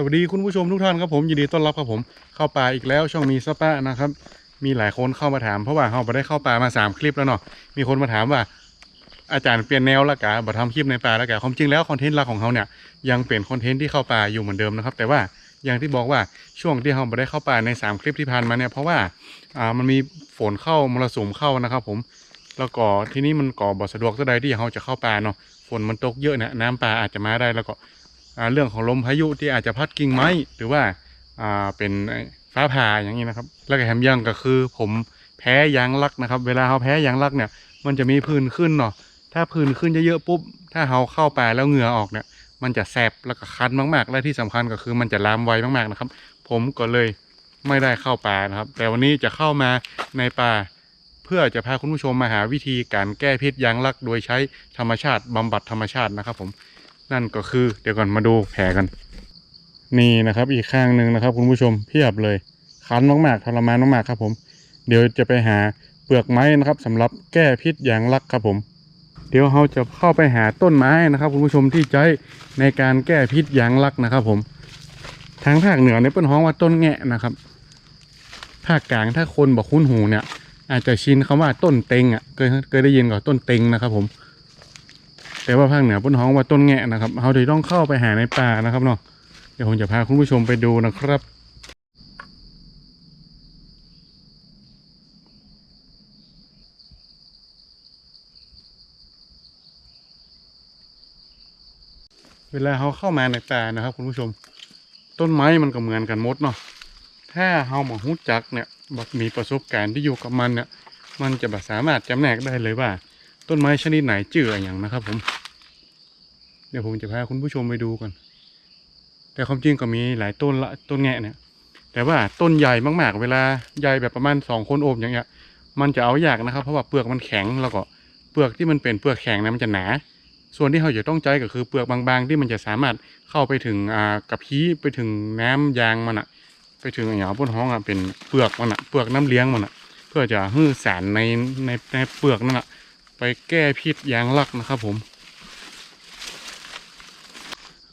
สวัสดีคุณผู้ชมทุกท่านครับผมยินดีต้อนรับครับผมเข้าป่าอีกแล้วช่องมีสปะนะครับมีหลายคนเข้ามาถามเพราะว่าเราไปได้เข้าป่ามาสามคลิปแล้วเนาะมีคนมาถามว่า อาจารย์เปลี่ยนแนวละกะบัทำคลิปในป่าล้วกะความจริงแล้วคอนเทนต์หลักของเขาเนี่ยยังเป็นคอนเทนต์ที่เข้าป่าอยู่เหมือนเดิมนะครับแต่ว่าอย่างที่บอกว่าช่วงที่เราไปได้เข้าป่าในสามคลิปที่ผ่านมาเนี่ยเพราะว่าอ่ามันมีฝนเข้ามรสุมเข้านะครับผมแล้วก็ที่นี้มันก่อบ่สะดวกเท่าใดที่เราจะเข้าป่าเนาะฝนมันตกเยอะเนี่ยน้ำป่าอาจจะมาได้แล้วก็ เรื่องของลมพายุที่อาจจะพัดกิ่งไม้หรือว่าเป็นฟ้าผ่าอย่างนี้นะครับ แล้วก็แถมยังก็คือ ผมแพ้ยางลักนะครับ เวลาเขาแพ้ยางลักเนี่ย มันจะมีผื่นขึ้นเนาะถ้าผื่นขึ้นเยอะๆปุ๊บ ถ้าเขาเข้าป่าแล้วเหงื่อออกเนี่ย มันจะแสบแล้วก็คันมากๆ และที่สำคัญก็คือมันจะลามไวมากๆนะครับ ผมก็เลยไม่ได้เข้าป่านะครับ แต่วันนี้จะเข้ามาในป่าเพื่อจะพาคุณผู้ชมมาหาวิธีการแก้พิษยางลัก โดยใช้ธรรมชาติบำบัดธรรมชาตินะครับผม นั่นก็คือเดี๋ยวก่อนมาดูแผลกัน นี่นะครับ อีกข้างหนึ่งนะครับ คุณผู้ชมเพียบเลยคันมากๆทรมานมากๆครับผม เดี๋ยวจะไปหาเปลือกไม้นะครับสำหรับแก้พิษยางลักครับผม เดี๋ยวเราจะเข้าไปหาต้นไม้นะครับคุณผู้ชมที่ใช้ในการแก้พิษยางลักนะครับ ผม ทางภาคเหนือเนี่ยเป็นห้องว่าต้นแงะนะครับ ภาคกลางถ้าคนบอกคุ้นหูเนี่ย อาจจะชินคำว่าต้นเต็งอะเคยเคยได้ยินก่อนต้นเต็งนะครับ ผม แต่ว่าภาคเหนือพิ่นฮ้องว่าต้นแงะนะครับเราจะต้องเข้าไปหาในป่านะครับเนาะเดี๋ยวผมจะพาคุณผู้ชมไปดูนะครับเวลาเขาเข้ามาในป่านะครับ คุณผู้ชม ต้นไม้มันก็เหมือนกันหมดเนาะถ้าเฮาหมาหู้จักเนี่ยแบบมีประสบการณ์ที่อยู่กับมันเนี่ยมันจะแบบสามารถจำแนกได้เลยว่า ต้นไม้ชนิดไหนเจืออย่างนะครับ ผม เดี๋ยวผมจะพาคุณผู้ชมไปดูกันแต่ความจริงก็มีหลายต้นละต้นแงะเนี่ย แต่ว่าต้นใหญ่มากๆ เวลาใหญ่แบบประมาณสองคนโอบอย่างเงี้ย มันจะเอายากนะครับ เพราะว่าเปลือกมันแข็งแล้วก็เปลือกที่มันเป็นเปลือกแข็งเนะมันจะหนา ส่วนที่เราจะต้องใจก็คือเปลือกบางๆ ที่มันจะสามารถเข้าไปถึงอ่ากับพีไปถึงน้ำยางมันอะไปถึงอย่างบนห้องอะเป็นเปลือกมันอะเปลือกน้ำเลี้ยงมันอะเพื่อจะให้สารในในในเปลือกนั่นอะไปแก้พิษยางลักนะครับผม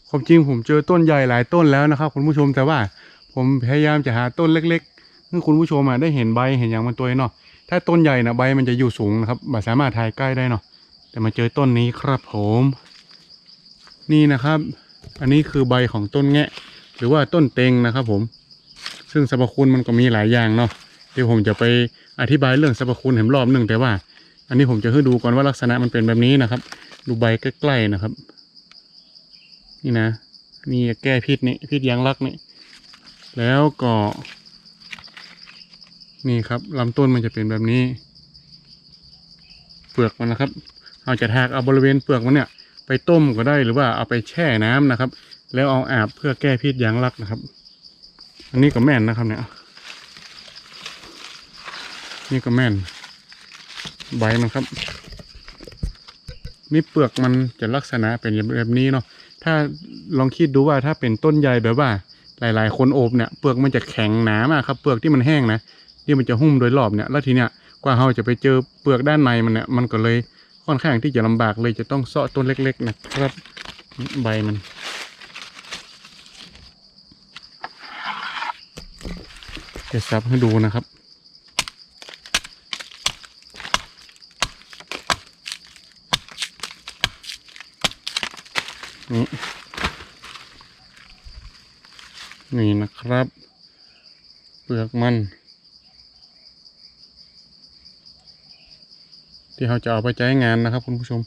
ความจริงผมเจอต้นใหญ่หลายต้นแล้วนะครับ คุณผู้ชมแต่ว่าผมพยายามจะหาต้นเล็กๆให้คุณผู้ชมอะได้เห็นใบเห็นอย่างมันตัวเนาะถ้าต้นใหญ่นะใบมันจะอยู่สูงนะครับไม่สามารถถ่ายใกล้ได้เนาะแต่มาเจอต้นนี้ครับผม นี่นะครับ อันนี้คือใบของต้นแงะ หรือว่าต้นเต็งนะครับผม ซึ่งสรรพคุณมันก็มีหลายอย่างเนาะเดี๋ยวผมจะไปอธิบายเรื่องสรรพคุณเห็นรอบหนึ่งแต่ว่า อันนี้ผมจะให้ดูก่อนว่าลักษณะมันเป็นแบบนี้นะครับ ดูใบใกล้ๆนะครับ นี่นะ นี่แก้พิษนี่พิษยางรักนี่แล้วก็ นี่ครับลำต้นมันจะเป็นแบบนี้ เปลือกมันนะครับเราจะทากเอาบริเวณเปลือกมันเนี่ย ไปต้มก็ได้หรือว่าเอาไปแช่น้ำนะครับ แล้วเอาอาบเพื่อแก้พิษยางรักนะครับ อันนี้ก็แม่นนะครับเนี่ย นี่ก็แม่น ใบมันครับนี่เปลือกมันจะลักษณะเป็นแบบนี้เนาะ ถ้าลองคิดดูว่าถ้าเป็นต้นใหญ่แบบว่า หลาย ๆ คนโอบเนี่ยเปลือกมันจะแข็งหนามากครับ เปลือกที่มันแห้งนะที่มันจะหุ้มโดยรอบเนี่ยแล้วทีเนี้ยกว่าเราจะไปเจอเปลือกด้านในมันเนี่ยมันก็เลยค่อนข้างที่จะลำบากเลยจะต้องเสาะต้นเล็ก ๆ นะครับใบมันจะซับให้ดูนะครับ นี่นี่นะครับ เปลือกมัน ที่เราจะเอาไปใช้งานนะครับคุณผู้ชม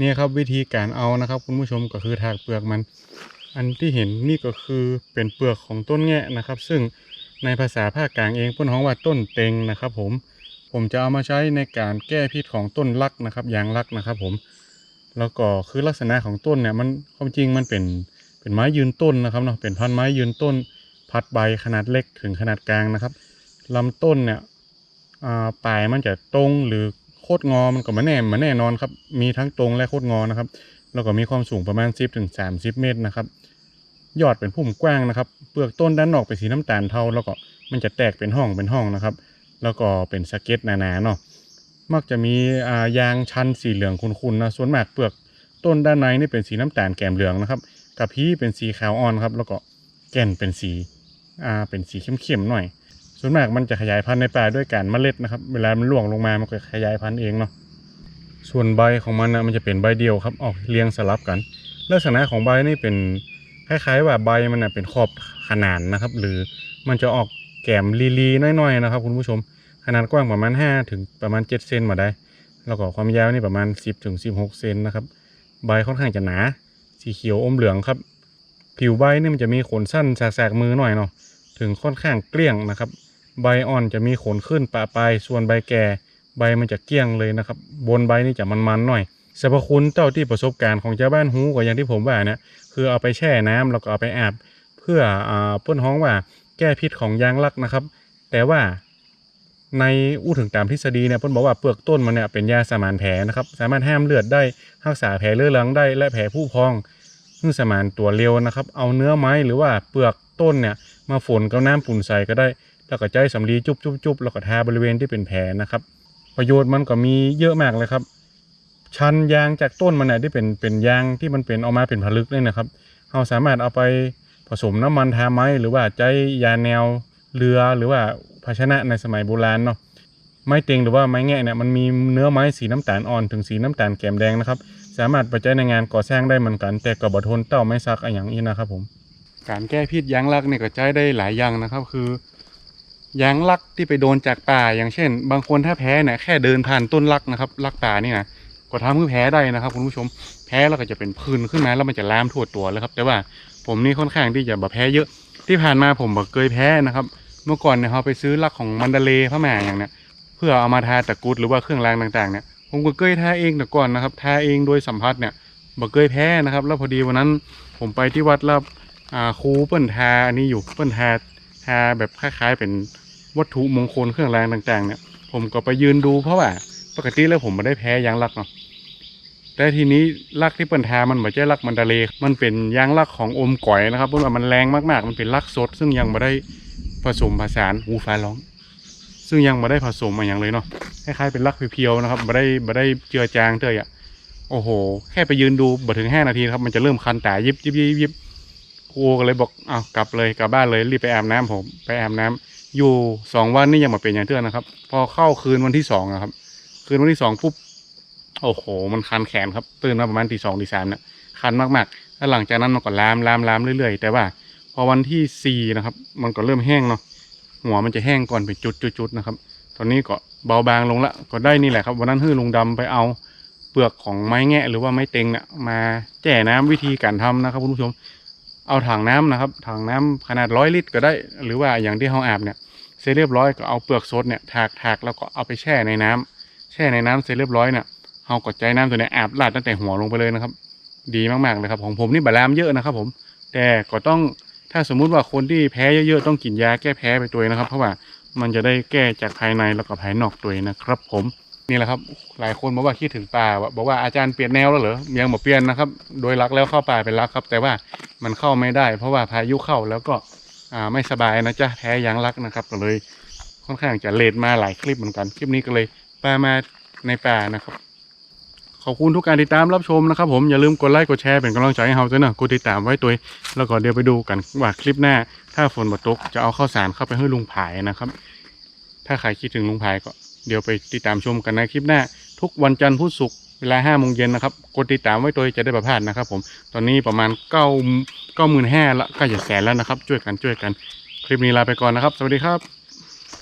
เนี่ยครับวิธีการเอานะครับ คุณผู้ชมก็คือถากเปลือกมัน อันที่เห็นนี่ก็คือเป็นเปลือกของต้นแงะนะครับ ซึ่งในภาษาภาคกลางเองพิ่นฮ้องว่าต้นเต็งนะครับ ผมผมจะเอามาใช้ในการแก้พิษของต้นลักนะครับยางลักนะครับ ผมแล้วก็คือลักษณะของต้นเนี่ยมันความจริงมันเป็นเป็นไม้ยืนต้นนะครับเนาะเป็นพันไม้ยืนต้น พัดใบขนาดเล็กถึงขนาดกลางนะครับลำต้นเนี่ยปลายมันจะตรงหรือ ตรงอมันก็ม่แน่มาแน่นอนครับ มีทั้งตรงและโคตรงอนะครับ แล้วก็มีความสูงประมาณ 10ถึง30 เมตรนะครับ ยอดเป็นพุ่มกว้างนะครับ เปลือกต้นด้านนอกเป็นสีน้ำตาลเทา แล้วก็มันจะแตกเป็นห้องเป็นห้องนะครับ แล้วก็เป็นสะเก็ตหนาๆเนาะ มักจะมีายางชันสีเหลืองคุณๆนะ ส่วนมากเปลือกต้นด้านในนี่เป็นสีน้ำตาลแกมเหลืองนะครับกระพี้เป็นสีขาวอ่อนครับ แล้วก็แก่นเป็นสี อ่า เป็นสีเข้มๆหน่อย ส่วนมากมันจะขยายพันธุ์ในป่าด้วยการเมล็ดนะครับ เวลามันร่วงลงมามันก็ขยายพันธุ์เองเนาะส่วนใบของมันนะมันจะเป็นใบเดียวครับออกเรียงสลับกัน ลักษณะของใบนี่เป็นคล้ายๆว่าใบมันนะเป็นขอบขนานนะครับ หรือมันจะออกแก้มลีๆน้อยๆนะครับ คุณผู้ชม ขนาดกว้างประมาณ 5 ถึงประมาณ 7 เซนมาได้ แล้วก็ความยาวนี่ประมาณ 10 ถึง 16 เซนนะครับ ใบค่อนข้างจะหนา สีเขียวอมเหลืองครับ ผิวใบนี่มันจะมีขนสั้นแสกๆมือหน่อยเนาะ ถึงค่อนข้างเกลี้ยงนะครับ ใบอ่อนจะมีขนขึ้นปะปลายส่วนใบแก่ใบมันจะเกี้ยงเลยนะครับ บนใบนี่จะมันๆหน่อยสรรพคุณเจ้าที่ประสบการณ์ของชาวบ้านฮู้ก็อย่างที่ผมว่าเนี่ยคือเอาไปแช่น้ำแล้วก็เอาไปอาบเพื่ออ่าเพ่นฮ้องว่าแก้พิษของยางลักนะครับ แต่ว่าในอู้ถึงตามทฤษฎีเนี่ยเพิ่นบอกว่าเปลือกต้นมันเนี่ยเป็นยาสมานแผลนะครับ สามารถห้ามเลือดได้รักษาแผลเลือดลังได้และแผลผู้พองซึ่งสมานตัวเร็วนะครับ เอาเนื้อไม้หรือว่าเปลือกต้นเนี่ยมาฝนกับน้ำปุ่นใส่ก็ได้ แล้วก็ใจสำลีจุบจุบจุบแล้วก็ทาบริเวณที่เป็นแผลนะครับ ประโยชน์มันก็มีเยอะมากเลยครับ ชันยางจากต้นมันเนี่ยที่เป็นเป็นยางที่มันเป็นออกมาเป็นผลึกเลยนะครับเราสามารถเอาไปผสมน้ำมันทาไม้หรือว่าใจยาแนวเรือหรือว่าภาชนะในสมัยโบราณเนาะไม้เต็งหรือว่าไม้แงะเนี่ยมันมีเนื้อไม้สีน้ำตาลอ่อนถึงสีน้ำตาลแกมแดงนะครับ สามารถไปใช้ในงานก่อสร้างได้เหมือนกันแต่ก็บ่ทนเต้าไม้ซักออย่างนี้นะครับผม การแก้พิษยางลักเนี่ยก็ใช้ได้หลายอย่างนะครับ คือ ยางลักที่ไปโดนจากป่า อย่างเช่น บางคนถ้าแพ้เนี่ยแค่เดินผ่านต้นลักนะครับลักป่านี่นะก็ทำให้แพ้ได้นะครับคุณผู้ชมแพ้แล้วก็จะเป็นพื้นขึ้นมาแล้วมันจะลามทั่วตัวเลยครับ แต่ว่าผมนี่ค่อนข้างที่จะแบบแพ้เยอะที่ผ่านมาผมแบอกเคยแพ้นะครับ เมื่อก่อนเนี่ยเราไปซื้อลักของมันดาเลพระแม่อย่างเนี้ยเพื่อเอามาทาตะกรุดหรือว่าเครื่องรางต่างๆเนี่ยผมก็เคยทาเองแต่ก่อนนะครับทาเองโดยสัมผัสเนี่ยบอกเคยแพ้นะครับ แล้วพอดีวันนั้นผมไปที่วัดแล้วครูเปิ้นทาอันนี้อยู่เปิ้นทาาแบบคล้ายๆ เป็นวัตถุมงคลเครื่องรางต่างๆ เนี่ย ผมก็ไปยืนดูเพราะว่าปกติแล้วผมไม่ได้แพ้ยางลักเนาะแต่ทีนี้ลักที่เปิ้นทามันไม่ใช่ลักมันดาเล มันเป็นยางลักของอมก๋อยนะครับเพราะว่ามันแรงมากๆ มันเป็นลักสด ซึ่งยังไม่ได้ผสมผสานหูฟ้าร้อง ซึ่งยังไม่ได้ผสมมาอย่างเลยเนาะคล้ายๆเป็นลักเพียวๆนะครับไม่ได้ไม่ได้เจือจางเตยอะโอ้โห แค่ไปยืนดูบ่ถึงห้นาทีครับมันจะเริ่มคันตายิบยิบยิบยิบ ครูก็เลยบอกอ้าวกลับเลยกลับบ้านเลยรีบไปอาบน้ำผม ไปอาบน้ำอยู่สองวันนี่ยังมาเป็นอย่างเทื่อนะครับ พอเข้าคืนวันที่สองอะครับ คืนวันที่สองปุ๊บโอ้โห มันคันแขนครับ ตื่นมาประมาณตีสองตีสามเนี่ยคันมากๆแล้วหลังจากนั้นมันก็ลามลามลามเรื่อยๆ แต่ว่า พอวันที่สี่นะครับ มันก็เริ่มแห้งเนาะหัวมันจะแห้งก่อนเป็นจุดๆนะครับ ตอนนี้ก็เบาบางลงละก็ได้นี่แหละครับ วันนั้นฮื้อลุงดำไปเอาเปลือกของไม้แงะหรือว่าไม้เต็งเนี่ยมาแจ่น้ำวิธีการทำนะครับคุณผู้ชม เอาถังน้ำนะครับถังน้ำขนาดร้อยลิตรก็ได้ หรือว่าอย่างที่เราอาบเนี่ยเสร็จเรียบร้อยก็เอาเปลือกสดเนี่ยถากถากแล้วก็เอาไปแช่ในน้ำแช่ในน้ำเสร็จเรียบร้อยเนี่ยเอากดใจน้ำตัวเนี้ยอาบลาดตั้งแต่หัวลงไปเลยนะครับ ดีมากๆเลยครับของผมนี่บาลามเยอะนะครับ ผม แต่ก็ต้องถ้าสมมุติว่าคนที่แพ้เยอะๆต้องกินยาแก้แพ้ไปตัวเองนะครับ เพราะว่ามันจะได้แก้จากภายในแล้วก็ภายนอกตัวนะครับ ผมนี่แหละครับหลายคนบอกว่าคิดถึงป่าบอกว่าอาจารย์เปลี่ยนแนวแล้วเหรอยังบอกเปลี่ยนนะครับ โดยหลักแล้วเข้าป่าเป็นหลักครับ แต่ว่า มันเข้าไม่ได้ เพราะว่าพายุเข้าแล้วก็อ่าไม่สบายนะจ๊ะแพ้ยางรักนะครับ ก็เลยค่อนข้างจะเลทมาหลายคลิปเหมือนกัน คลิปนี้ก็เลยปามาในป่านะครับ ขอบคุณทุกการติดตามรับชมนะครับ ผมอย่าลืมกดไลค์กดแชร์เป็นกำลังใจให้เราด้วยนะกดติดตามไว้ตัวแล้วก็เดี๋ยวไปดูกันว่าคลิปหน้า ถ้าฝนมาตกจะเอาข้าวสารเข้าไปให้ลุงผายนะครับ ถ้าใครคิดถึงลุงผายก็เดี๋ยวไปติดตามชมกันในคลิปหน้า ทุกวันจันทร์พุธศุกร์ เวลาห้าโมงเย็นนะครับ กดติดตามไว้ตัวจะได้ประพลาดนะครับ ผม ตอนนี้ประมาณเก้าเก้าหมื่นห้าละใก็จะแสนแล้วนะครับ ช่วยกันช่วยกัน คลิปนี้ลาไปก่อนนะครับ สวัสดีครับ